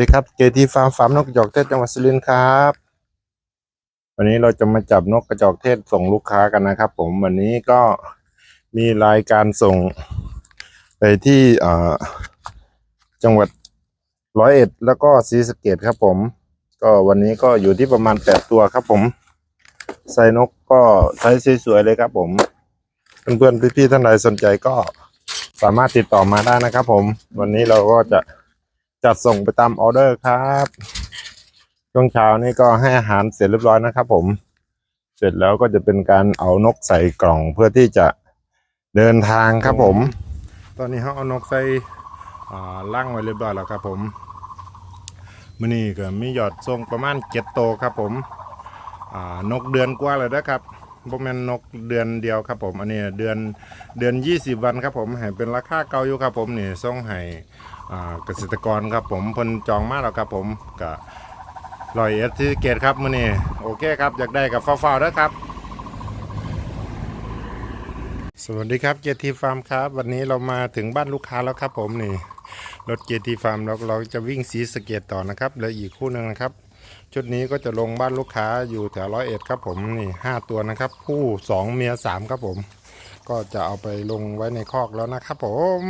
ดีครับเจทีฟาร์มฟาร์มนกกระจอกเทศจังหวัดสุรินทร์ครับ วันนี้เราจะมาจับนกกระจอกเทศส่งลูกค้ากันนะครับ ผมวันนี้ก็มีรายการส่งไปที่เอ่อจังหวัดร้อยเอ็ดแล้วก็ศรีสะเกดครับ ผม ก็วันนี้ก็อยู่ที่ประมาณแปดตัวครับ ผมไซส์นกก็ไซส์สวยๆเลยครับผมเพื่อนๆพี่ๆท่านใดสนใจก็สามารถติดต่อมาได้นะครับ ผม วันนี้เราก็จะ จัดส่งไปตามออเดอร์ครับช่วงเช้านี่ก็ให้อาหารเสร็จเรียบร้อยนะครับ ผม เสร็จแล้วก็จะเป็นการเอานกใส่กล่องเพื่อที่จะเดินทางครับผม ตอนนี้เขาเอานกใส่ล่างไว้เรียบร้อยแล้วครับ ผมมื่อนี้ก็มียอดส่งประมาณเจ็ดโตวครับ ผมนกเดือนกว่าเลยนะครับบ่แม่นนกเดือนเดียวครับผม อันนี้เดือนเดือนยี่สิบวันครับผมให้เป็นราคาเก่าอยู่ครับผมนี่ส่งให้ เกษตรกรครับผมเพิ่นจองมาแล้วครับผมกับรอยเอสที่เกตครับมื้อนี้โอเคครับอยากได้กับฟ้าวๆนะครับ สวัสดีครับเจทีฟาร์มครับ วันนี้เรามาถึงบ้านลูกค้าแล้วครับผมนี่รถเจทีฟาร์มเราเราจะวิ่งสีสเกตต่อนะครับเหลืออีกคู่หนึ่งนะครับ ชุดนี้ก็จะลงบ้านลูกค้าอยู่แถวร้อยเอ็ดครับผมนี่ห้าตัวนะครับผู้สองเมียสามครับผม ก็จะเอาไปลงไว้ในคอกแล้วนะครับผม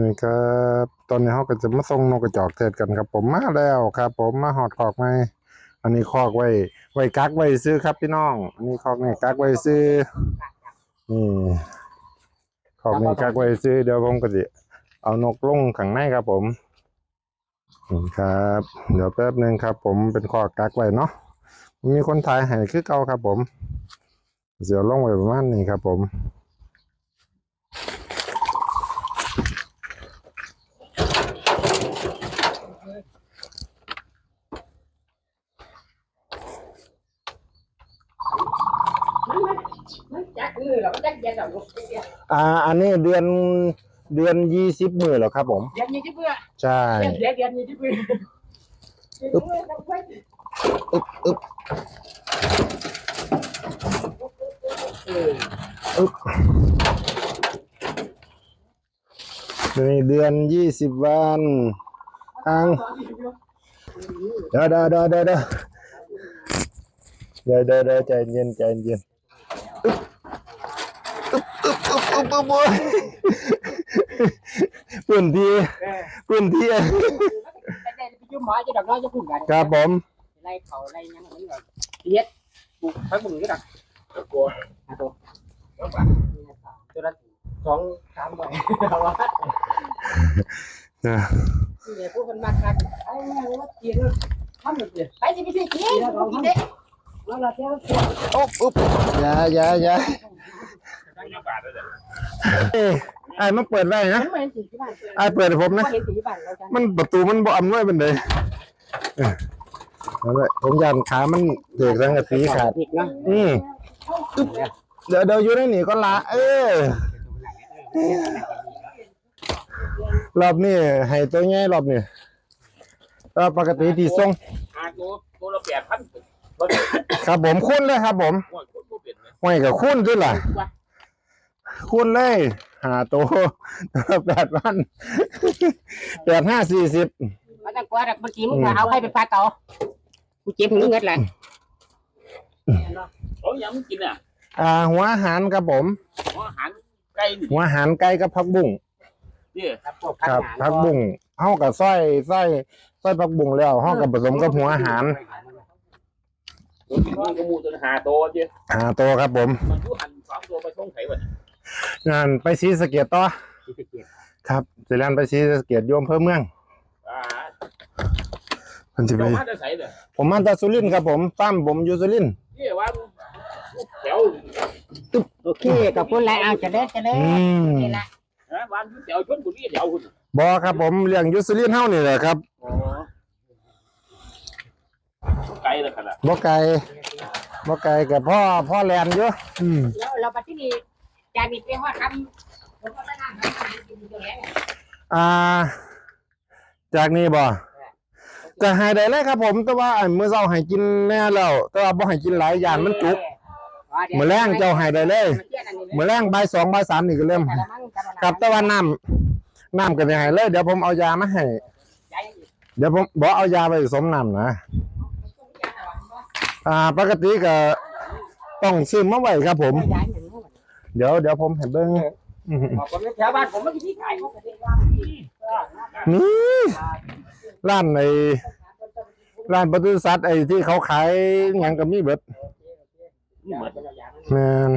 นี่ครับตอนนี้เขาก็จะมาส่งนกกระจอกเทศกันครับ ผมมาแล้วครับ ผมมาหอดคอกไหมอันนี้คอกไว้ ไว้กักไว้ซื้อครับพี่น้อง อันนี้คอกนี่กักไว้ซื้อนี่คอกนี่กักไว้ซื้อเดี๋ยวผมก็จะเอานกลงข้างในครับ ผมครับ เดี๋ยวแป๊บหนึงครับ ผมเป็นคอกกักไว้เนาะมีคนถ่ายให้คือเก่าครับ ผมเดี๋ยวลงไว้ประมาณนี้ครับ ผม อ่า อันนี้เดือนเดือนยี่สิบมือเหรอครับผม เดือนยี่สิบเมื่อใช่เดือนยี่สิบเมื่ออึ๊บอึ๊บอึ๊บอึ๊บเดือนยี่สิบวันอังเด้อเด้อเด้อเด้อเด้อเด้อใจเย็นใจเย็น อึ๊บอึ๊บอึ๊บอึ๊บอึ๊บอึ๊บโอ้ยพื้นที่เออพื้นที่ได้ได้ไปยุ่งหมอจะดอกน้อยจะพูดกันครับผมไล่เขาไล่ยังมันแบบเลียดบุกพักบุกก็ดักตัวตัวตัวละสองสามใบเอาวะนะนี่พวกมันมากันไอ้แม่ว่าเกียร์ทำหมดเลยไปสิไปสิกินกินเด็ก แล้วเราเที่ยวเที่ยวอุ๊บอุ๊บอย่าอย่าอย่าเอ้ยไอ้มาเปิดไว้นะมันไม่เห็นสีที่บ้านไอ้เปิดให้ผมนะเห็นสีที่บ้านเราจังมันประตูมันบ่อำนวยเป็นเออนั่นแหละผมยันขามันเด็กสังกะสีขาดผิดเนาะอืมอึ๊บเดี๋ยวเดี๋ยวอยู่ในนี่ก็ละ เออรอบนี้ให้ตัวใหญ่รอบนี้ก็ปกติที่ส่งอาตัวตัวละแปดพัน ครับผมคุ้นเลยครับ ผมว่าคนผู้เปลี่ยนไหมห้อยกับคุ้นด้วยล่ะคุ้นเลยหาตัวแปดพันแปดห้าสี่สิบมาตั้งกว่าเมื่อกี้มึงเอาใครไปพาต่อกูเจ็บมึงเงินเลยเขายังไม่กินอะอ่า หัวอาหารครับผมหัวอาหารไก่นี่หัวอาหารไก่กับผักบุ้งเนี่ยครับพวกครับผักบุ้งเฮากับไส้ไส้ไส้ผักบุ้งแล้วเฮากับผสมกับหัวอาหารตัวกิน มันก็มูตัวหาตัวเจ้หาตัวครับผม มันยุหันสองตัวไปส่งไข่วันงานไปซีสะเกียต่อครับสิแลนไปซีสะเกียโยมเพิ่มเมืองอ่าเพิ่นสิไปเจ้ามาจะใส่เนี่ยผมมาจาสุรินทร์ครับผมฟาร์มผมอยู่สุรินทร์นี่ว่าแถวโอเคขอบคุณหลายเอาจะเด้จะเด้อืมนี่ละนะวันแถวชนบุรีแถวคุณบ่ครับผมเลี้ยงอยู่สุรินทร์เฮานี่แหละครับ อ๋อ แล้วขนาดบ่ไกลบ่ไกลกับพ่อพ่อแลนอยู่อืมแล้วเราไปที่นี่จามีไปฮอดคำผมก็ได้นั่งกินตัวแรกอ่า จากนี้บ่จะให้ได้เลยครับ ผมแต่ว่าอันมื้อเช้าให้กินแน่แล้วแต่ว่าบ่ให้กินหลายอย่างมันจุกมื้อแรงเจ้าให้ได้เลยมื้อแรงบ่าย2บ่าย3นี่ก็เริ่มครับแต่ว่าน้ำน้ำก็สิให้เลย เดี๋ยวผมเอายามาให้เดี๋ยวผมบอกเอายาไปสมน้ำนะ อ่า ปกติก็ต้องซื้อมาไว้ครับผม ย้ายอย่างนู้นเดี๋ยวเดี๋ยวผมให้เบิ้งอื้อหือบอกคนแถวบ้านผมไม่ที่ขายเขาประเทศว่านี่ร้านไอ้ร้านปศุสัตว์ไอ้ที่เขาขายหยังก็มีเบิดนี่เหมือน แม่น